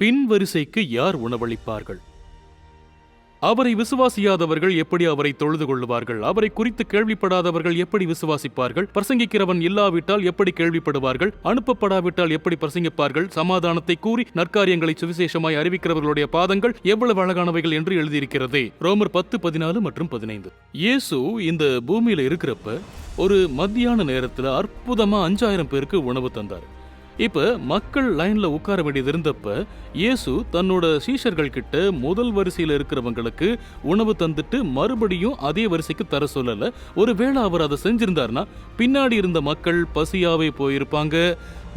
பின் வரிசைக்கு யார் உணவளிப்பார்கள்? அவரை விசுவாசியாதவர்கள் எப்படி அவரை தொழுது கொள்ளுவார்கள்? அவரை குறித்து கேள்விப்படாதவர்கள் எப்படி விசுவாசிப்பார்கள்? பிரசங்கிக்கிறவன் இல்லாவிட்டால் எப்படி கேள்விப்படுவார்கள்? அனுப்பப்படாவிட்டால் எப்படி பிரசங்கிப்பார்கள்? சமாதானத்தை கூறி நற்காரியங்களை சுவிசேஷமாய் அறிவிக்கிறவர்களுடைய பாதங்கள் எவ்வளவு அழகானவைகள் என்று எழுதியிருக்கிறதே. ரோமர் பத்து பதினாலு மற்றும் பதினைந்து. இயேசு இந்த பூமியில இருக்கிறப்ப ஒரு மத்தியான நேரத்துல அற்புதமா அஞ்சாயிரம் பேருக்கு உணவு தந்தார். இப்ப மக்கள் லைன்ல உட்கார வேண்டியது இருந்தப்ப இயேசு தன்னோட சீஷர்கள் கிட்ட முதல் வரிசையில இருக்கிறவங்களுக்கு உணவு தந்துட்டு மறுபடியும் அதே வரிசைக்கு தர சொல்லல. ஒருவேளை அவர் அதை செஞ்சிருந்தார்னா பின்னாடி இருந்த மக்கள் பசியாவே போயிருப்பாங்க.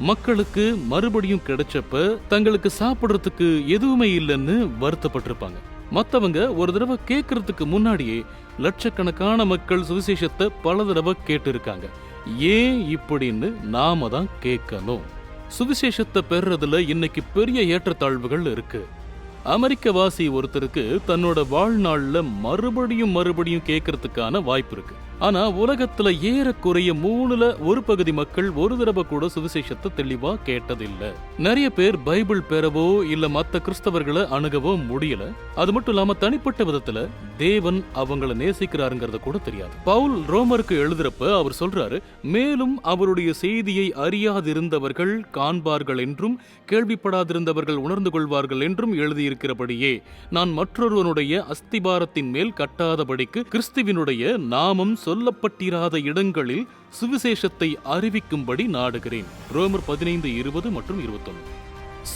மக்களுக்கு மறுபடியும் கிடைச்சப்ப தங்களுக்கு சாப்பிடுறதுக்கு எதுவுமே இல்லைன்னு வருத்தப்பட்டிருப்பாங்க. மற்றவங்க ஒரு தடவை கேட்கறதுக்கு முன்னாடியே லட்சக்கணக்கான மக்கள் சுவிசேஷத்தை பல தடவை கேட்டிருக்காங்க. ஏன் இப்படின்னு நாம தான் கேட்கணும். சுவிசேஷத்தை பெறுறதுல இன்னைக்கு பெரிய ஏற்றத்தாழ்வுகள் இருக்கு. அமெரிக்க வாசி ஒருத்தருக்கு தன்னோட வாழ்நாளில் மறுபடியும் மறுபடியும் கேட்கறதுக்கான வாய்ப்பு இருக்கு. ஆனா உலகத்துல ஏறக்குறைய மூணுல ஒரு பகுதி மக்கள் ஒரு தடவை கூட சுவிசேஷத்தை தெளிவா கேட்டதில்ல. நிறைய பேர் பைபிள் பெறவோ இல்ல மத்த கிறிஸ்தவர்களை அணுகவோ முடியல. அது மட்டும் இல்லாம தனிப்பட்ட விதத்துல தேவன் அவங்கள நேசிக்கிறாருங்கிறத கூட தெரியாது. பவுல் ரோமருக்கு எழுதுறப்ப அவர் சொல்றாரு மேலும் அவருடைய செய்தியை அறியாதிருந்தவர்கள் காண்பார்கள் என்றும் கேள்விப்படாதிருந்தவர்கள் உணர்ந்து கொள்வார்கள் என்றும் எழுதியிருக்கிறபடியே நான் மற்றொருவனுடைய அஸ்திபாரத்தின் மேல் கட்டாதபடிக்கு கிறிஸ்துவினுடைய நாமம் சொல்லப்பட்டிராத இடங்களில் சுவிசேஷத்தை அறிவிக்கும்படி நாடுகிறேன். ரோமர் பதினைந்து இருபது மற்றும் இருபத்தொன்னு.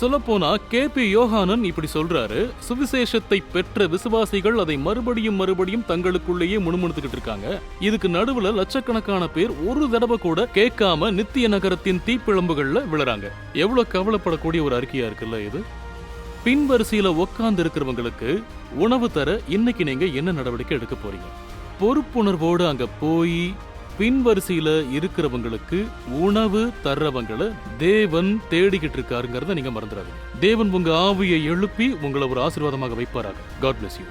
சொல்லப்போனா கே. பி. யோகானன் இப்படி சொல்றாரு சுவிசேஷத்தை பெற்ற விசுவாசிகள் அதை மறுபடியும் மறுபடியும் தங்களுக்குள்ளேயே முணுமுணுத்துக்கிட்டு இருக்காங்க. இதுக்கு நடுவுல லட்சக்கணக்கான பேர் ஒரு தடவை கூட கேட்காம நித்திய நகரத்தின் தீப்பிழம்புகள்ல விழுறாங்க. எவ்வளவு கவலைப்படக்கூடிய ஒரு அறிக்கையா இருக்குல்ல இது? பின்வரிசையில உட்கார்ந்து இருக்கிறவங்களுக்கு உணவு தர இன்னைக்கு நீங்க என்ன நடவடிக்கை எடுக்க போறீங்க? பொறுப்புணர்வோடு அங்க போய் பின்வரிசையில இருக்கிறவங்களுக்கு உணவு தர்றவங்களை தேவன் தேடிக்கிட்டு இருக்காருங்கிறத நீங்க மறந்துடாதீங்க. தேவன் உங்க ஆவியை எழுப்பி உங்களை ஒரு ஆசீர்வாதமாக வைப்பாராக. God bless you